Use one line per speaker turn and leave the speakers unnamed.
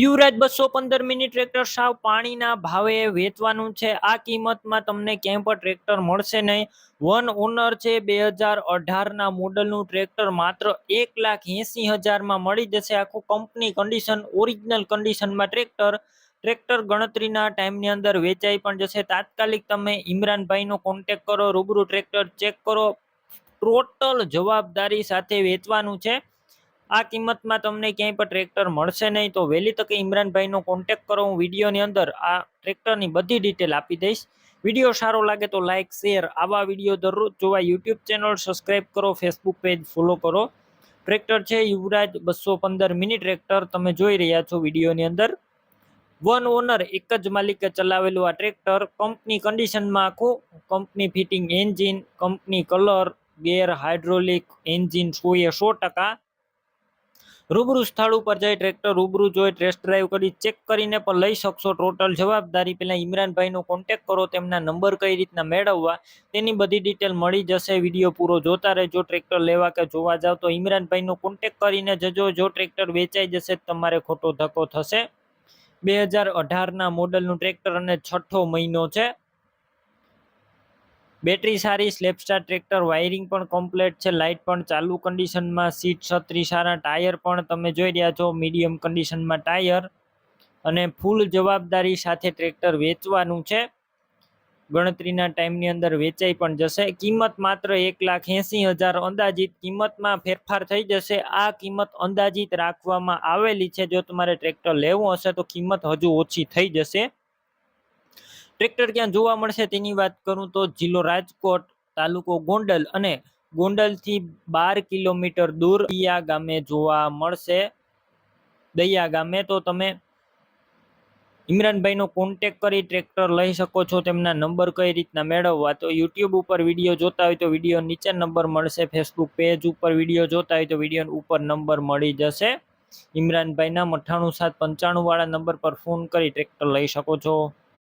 યુવરાજ બસો પંદર mini tractor સાવ પાણીના ભાવે વેચવાનું છે. આ કિંમતમાં તમને ક્યાંય પણ ટ્રેક્ટર મળશે નહીં. વન ઓનર છે બે હજાર અઢારના મોડલનું ટ્રેક્ટર માત્ર એક લાખ એંસી હજારમાં મળી જશે. આખું કંપની કન્ડિશન ઓરિજિનલ કન્ડિશનમાં ટ્રેક્ટર ટ્રેક્ટર ગણતરીના ટાઈમની અંદર વેચાઈ પણ જશે. તાત્કાલિક તમે ઇમરાનભાઈનો કોન્ટેક કરો, રૂબરૂ ટ્રેક્ટર ચેક કરો. ટોટલ જવાબદારી સાથે વેચવાનું છે. આ કિંમતમાં તમને ક્યાંય પણ ટ્રેક્ટર મળશે નહીં, તો વહેલી તકે ઇમરાનભાઈનો કોન્ટેક કરો. હું વિડીયોની અંદર આ ટ્રેક્ટરની બધી ડિટેલ આપી દઈશ. વીડિયો સારો લાગે તો લાઇક શેર આવા વીડિયો દરરોજ જોવા યુટ્યુબ ચેનલ સબસ્ક્રાઈબ કરો ફેસબુક પેજ ફોલો કરો. ટ્રેક્ટર છે, યુવરાજ બસો પંદર મિની ટ્રેક્ટર તમે જોઈ રહ્યા છો વિડીયોની અંદર. વન ઓનર એક જ માલિકે ચલાવેલું આ ટ્રેક્ટર કંપની કન્ડિશનમાં આખું. Company fitting engine company colour gear hydraulic engine સો એ સો ટકા. રૂબરૂ સ્થળ ઉપર જઈ ટ્રેક્ટર રૂબરૂ જોઈ ટેસ્ટ ડ્રાઈવ કરી ચેક કરીને પણ લઈ શકશો. ટોટલ જવાબદારી પહેલાં ઇમરાનભાઈનો કોન્ટેક કરો, તેમના નંબર કઈ રીતના મેળવવા, તેની બધી ડિટેલ મળી જશે. વીડિયો પૂરો જોતા રહેજો ટ્રેક્ટર લેવા કે જોવા જાવ તો ઇમરાનભાઈનો કોન્ટેક કરીને જજો. જો ટ્રેક્ટર વેચાઈ જશે તમારે ખોટો ધક્કો થશે. બે હજાર અઢારના મોડલનું ટ્રેક્ટર અને છઠ્ઠો મહિનો છે. બેટરી સારી, સ્લેપસ્ટાર ટ્રેક્ટર, વાયરિંગ પણ કમ્પ્લીટ છે લાઇટ પણ ચાલુ કન્ડિશનમાં સીટ છત્રી સારા ટાયર પણ તમે જોઈ રહ્યા છો મીડિયમ કન્ડિશનમાં ટાયર અને ફૂલ જવાબદારી સાથે ટ્રેક્ટર વેચવાનું છે. ગણતરીના ટાઈમની અંદર વેચાઈ પણ જશે. કિંમત માત્ર એક લાખ એંસી હજાર અંદાજિત કિંમતમાં ફેરફાર થઈ જશે. આ કિંમત અંદાજિત રાખવામાં આવેલી છે. જો તમારે ટ્રેક્ટર લેવું હશે તો કિંમત હજુ ઓછી થઈ જશે. ટ્રેક્ટર ક્યાં જોવા મળશે તેની વાત કરું તો જિલ્લો રાજકોટ, તાલુકો ગોંડલ અને ગોંડલથી બાર કિલોમીટર દૂર દૈયા ગામે જોવા મળશે. દૈયા ગામે તો તમે ઇમરાનભાઈનો કોન્ટેક કરી ટ્રેક્ટર લઈ શકો છો, તેમના નંબર કઈ રીતના મેળવવા તો યુટ્યુબ ઉપર વીડિયો જોતા હોય તો વીડિયો નીચે નંબર મળશે ફેસબુક પેજ ઉપર વીડિયો જોતા હોય તો વીડિયો ઉપર નંબર મળી જશે. ઇમરાનભાઈના અઠ્ઠાણું સાત પંચાણું વાળા નંબર પર ફોન કરી ટ્રેક્ટર લઈ શકો છો.